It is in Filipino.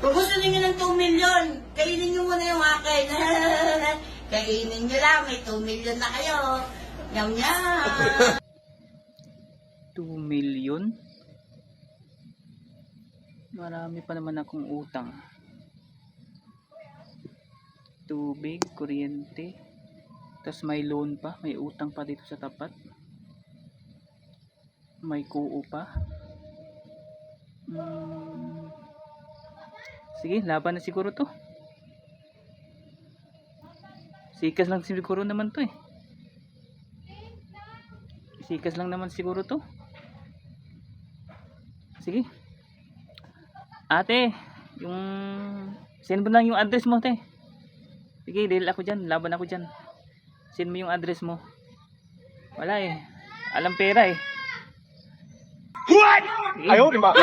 Kung gusto ninyo ng 2 million, kainin nyo muna yung akin. kainin nyo lang, may 2 million na kayo. Yum yum. 2 million? Marami pa naman akong utang. Tubig, kuryente. Tapos may loan pa, may utang pa dito sa tapat. May kuo pa. Hmm. Sige, laban na siguro to. Sikas lang siguro naman to eh. Sikas lang naman siguro to. Sige. Ate, yung send mo lang yung address mo, te. Sige, dahil ako dyan, laban ako dyan. Send mo yung address mo. Wala eh. Alam pera eh. What? I hope not.